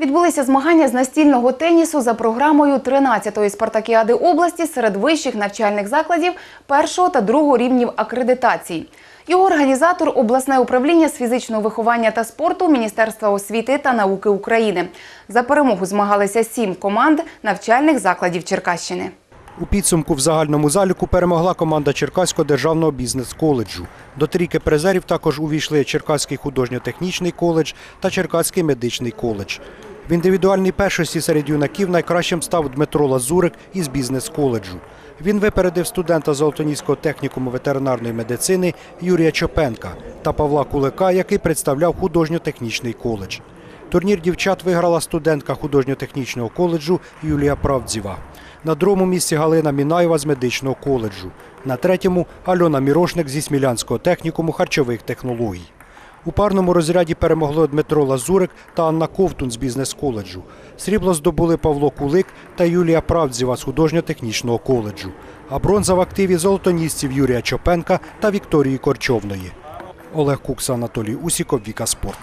Відбулися змагання з настільного тенісу за програмою 13-ї спартакіади області серед вищих навчальних закладів першого та другого рівнів акредитації. Його організатор – обласне управління з фізичного виховання та спорту Міністерства освіти та науки України. За перемогу змагалися сім команд навчальних закладів Черкащини. У підсумку в загальному заліку перемогла команда Черкаського державного бізнес-коледжу. До трійки призерів також увійшли Черкаський художньо-технічний коледж та Черкаський медичний коледж. В індивідуальній першості серед юнаків найкращим став Дмитро Лазурик із бізнес-коледжу. Він випередив студента Золотоніського технікуму ветеринарної медицини Юрія Чопенка та Павла Кулика, який представляв художньо-технічний коледж. Турнір дівчат виграла студентка художньо-технічного коледжу Юлія Правдзєва. На другому місці Галина Мінаєва з медичного коледжу. На третьому Альона Мірошник зі Смілянського технікуму харчових технологій. У парному розряді перемогли Дмитро Лазурик та Анна Ковтун з бізнес-коледжу. Срібло здобули Павло Кулик та Юлія Правдзєва з художньо-технічного коледжу. А бронза в активі золотонісців Юрія Чопенка та Вікторії Корчовної. Олег Кукса, Анатолій Усіков, Віка Спорт.